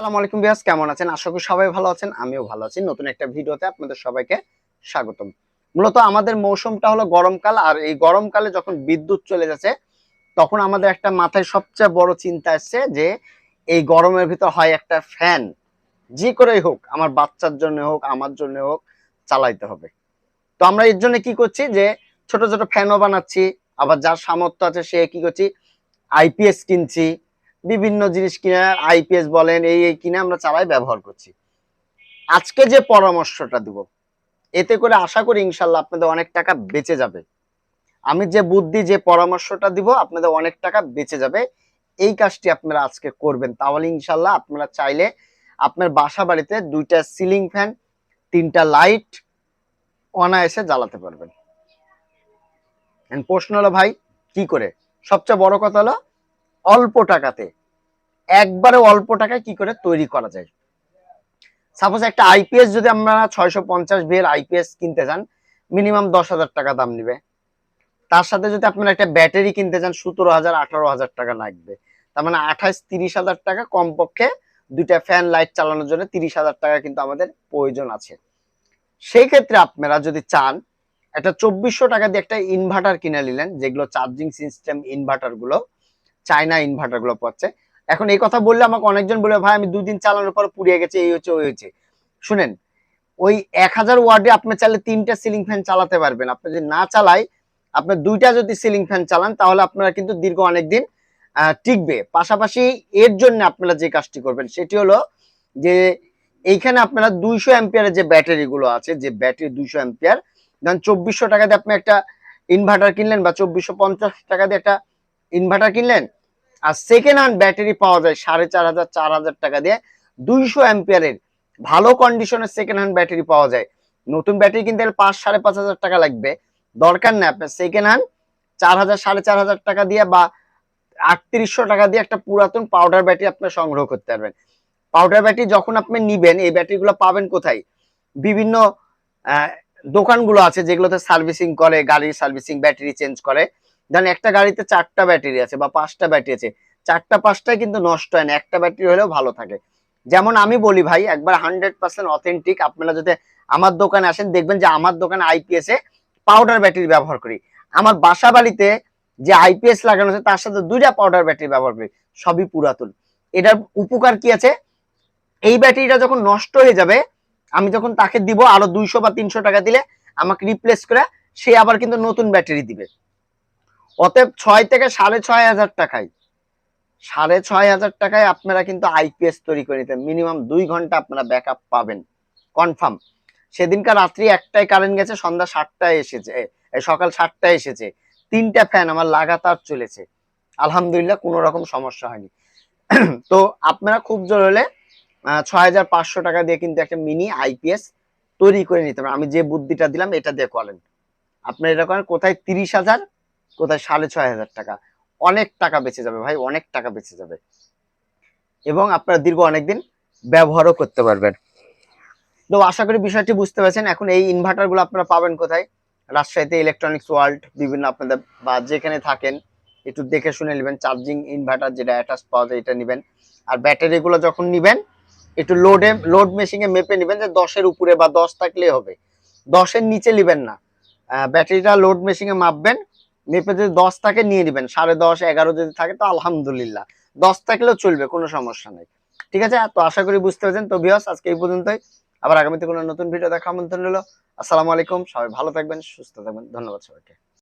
আসসালামু আলাইকুম বিয়াস কেমন আছেন? আশা করি সবাই ভালো আছেন, আমিও ভালো আছি। নতুন একটা ভিডিওতে আপনাদের সবাইকে স্বাগতম। মূলত আমাদের মৌসুমটা হলো গরমকাল, আর এই গরমকালে যখন বিদ্যুৎ চলে যাচ্ছে, তখন আমাদের একটা মাথায় সবচেয়ে বড় চিন্তা আসছে যে, এই গরমের ভিতর হয় একটা ফ্যান। যে করেই হোক, আমার বাচ্চার জন্য হোক, আমার জন্য হোক, চালাইতে হবে। তো আমরা এর জন্য কি করছি যে, ছোট ছোট ফ্যানও বানাচ্ছি, আবার যার সামর্থ্য আছে সে কি করছি আইপিএস কিনছি বিভিন্ন জিনিস কিনে আইপিএস বলেন, এই এই কিনে আমরা চালাই, ব্যবহার করছি। আজকে যে পরামর্শটা দিব, এতে করে আশা করি ইনশাল্লাহ আপনাদের অনেক টাকা বেঁচে যাবে। আমি যে বুদ্ধি, যে পরামর্শটা দিব, আপনাদের অনেক টাকা বেঁচে যাবে। এই কাজটি আপনারা আজকে করবেন। তাহলে ইনশাল্লাহ আপনারা চাইলে আপনার বাসা বাড়িতে দুইটা সিলিং ফ্যান, তিনটা লাইট অনায়াসে জ্বালাতে পারবেন। প্রশ্ন হলো, ভাই, কি করে? সবচেয়ে বড় কথা হলো অল্প টাকাতে। একবারে অল্প টাকায় কি করে তৈরি করা যায়? সাপোজ একটা আইপিএস যদি আমরা ছয়শো পঞ্চাশ বিয়ের আইপিএস কিনতে যান মিনিমাম দশ হাজার টাকা দাম নিবে। তার সাথে যদি আপনারা একটা ব্যাটারি কিনতে যান সতেরো হাজার, আঠারো হাজার টাকা লাগবে। তার মানে আঠাইশ তিরিশ হাজার টাকা কমপক্ষে দুইটা ফ্যান লাইট চালানোর জন্য তিরিশ হাজার টাকা কিন্তু আমাদের প্রয়োজন আছে। সেই ক্ষেত্রে আপনারা যদি চান, একটা চব্বিশশো টাকা দিয়ে একটা ইনভার্টার কিনে নিলেন, যেগুলো চার্জিং সিস্টেম ইনভার্টারগুলো চায়না ইনভার্টারগুলো পাচ্ছে এখন এই কথা বললে আমাকে অনেকজন বলে ভাই, আমি দুদিন চালানোর পর পুড়িয়ে গেছে, এই হচ্ছে ওই হচ্ছে শুনেন, ওই এক হাজার ওয়ার্ডে আপনি চাইলে তিনটা সিলিং ফ্যান চালাতে পারবেন। আপনি যদি না চালাই, আপনি দুইটা যদি সিলিং ফ্যান চালান, তাহলে আপনারা কিন্তু দীর্ঘ অনেকদিন টিকবে। পাশাপাশি এর জন্য আপনারা যে কাজটি করবেন, সেটি হলো যে, এইখানে আপনারা দুইশো অ্যাম্পিয়ারের যে ব্যাটারি গুলো আছে, যে ব্যাটারি দুইশো অ্যাম্পিয়ার, ধরেন চব্বিশশো টাকা দিয়ে আপনি একটা ইনভার্টার কিনলেন বা চব্বিশশো পঞ্চাশ টাকা দিয়ে একটা ইনভার্টার কিনলেন, আর সেকেন্ড হ্যান্ড ব্যাটারি পাওয়া যায় সাড়ে চার হাজার চার হাজার টাকা দিয়ে। দুইশো অ্যাম্পিয়ারের ভালো কন্ডিশনের সেকেন্ড হ্যান্ড ব্যাটারি পাওয়া যায়। নতুন ব্যাটারি কিনতে গেলে পাঁচ, সাড়ে পাঁচ হাজার টাকা লাগবে। দরকার নেই আপনার সেকেন্ড হ্যান্ড চার হাজার, সাড়ে চার হাজার টাকা দিয়ে বা আটত্রিশশো টাকা দিয়ে একটা পুরাতন পাউডার ব্যাটারি আপনার সংগ্রহ করতে পারবেন। পাউডার ব্যাটারি যখন আপনি নিবেন, এই ব্যাটারিগুলো পাবেন কোথায়? বিভিন্ন দোকানগুলো আছে যেগুলোতে সার্ভিসিং করে, গাড়ির সার্ভিসিং ব্যাটারি চেঞ্জ করে। ধরেন একটা গাড়িতে চারটা ব্যাটারি আছে বা পাঁচটা ব্যাটারি আছে, চারটা পাঁচটায় কিন্তু নষ্ট হয় না, একটা ব্যাটারি হলেও ভালো থাকে। যেমন আমি বলি ভাই, একবার হান্ড্রেড পার্সেন্ট অথেন্টিক আপনারা যদি আমার দোকানে আসেন, দেখবেন যে আমার দোকানে আইপিএস এ পাউডার ব্যাটারি ব্যবহার করি। আমার বাসা বাড়িতে যে আইপিএস লাগানো আছে, তার সাথে দুইটা পাউডার ব্যাটারি ব্যবহার করি, সবই পুরাতন। এটার উপকার কি আছে? এই ব্যাটারিটা যখন নষ্ট হয়ে যাবে, আমি যখন তাকে দিব আরও দুইশো বা তিনশো টাকা দিলে, আমাকে রিপ্লেস করে, সে আবার কিন্তু নতুন ব্যাটারি দিবে। অতএব ছয় থেকে সাড়ে ছয় হাজার টাকায়, সাড়ে ছয় হাজার টাকায় আপনারা কিন্তু আইপিএস তৈরি করে নিতেন মিনিমাম দুই ঘণ্টা আপনারা ব্যাকআপ পাবেন। কনফার্ম সেদিনকার রাত্রি একটাই কারেন্ট গেছে, সন্ধ্যা সাতটায় এসেছে সকাল সাতটায় এসেছে। তিনটা ফ্যান আমার লাগাতার চলেছে। আলহামদুলিল্লাহ কোনো রকম সমস্যা হয়নি। তো আপনারা খুব জোর হলে ছয় হাজার পাঁচশো টাকা দিয়ে কিন্তু একটা মিনি আইপিএস তৈরি করে নিতে পারেন। আমি যে বুদ্ধিটা দিলাম, এটা দিয়ে করেন। আপনারা এটা করেন, কোথায় তিরিশ হাজার কোথায় সাড়ে ছয় হাজার টাকা। অনেক টাকা বেঁচে যাবে ভাই, অনেক টাকা বেঁচে যাবে। এবং আপনারা দীর্ঘ অনেকদিন ব্যবহারও করতে পারবেন। তো আশা করি বিষয়টি বুঝতে পারছেন। এখন এই ইনভার্টারগুলো আপনারা পাবেন কোথায়? রাজশাহীতে ইলেকট্রনিক্স ওয়ার্ল্ড বিভিন্ন আপনাদের বা যেখানে থাকেন, একটু দেখে শুনে নেবেন। চার্জিং ইনভার্টার যেটা অ্যাটাচ পাওয়া যায়, এটা নেবেন। আর ব্যাটারি গুলো যখন নিবেন, একটু লোডে লোড মেশিনে মেপে নেবেন যে দশের উপরে বা দশ থাকলেই হবে। দশের নিচে নেবেন না। ব্যাটারিটা লোড মেশিনে মাপবেন মেপে যদি দশ থাকে নিয়ে নেবেন, সাড়ে দশ, এগারো যদি থাকে, তো আলহামদুলিল্লাহ। দশ থাকলেও চলবে, কোনো সমস্যা নেই। ঠিক আছে? তো আশা করি বুঝতে পারছেন। তো বিহস আজকে এই পর্যন্তই। আবার আগামীতে কোনো নতুন ভিডিও দেখা আমন্ত্রণ রইল। আসসালামু আলাইকুম। সবাই ভালো থাকবেন, সুস্থ থাকবেন। ধন্যবাদ সবাইকে।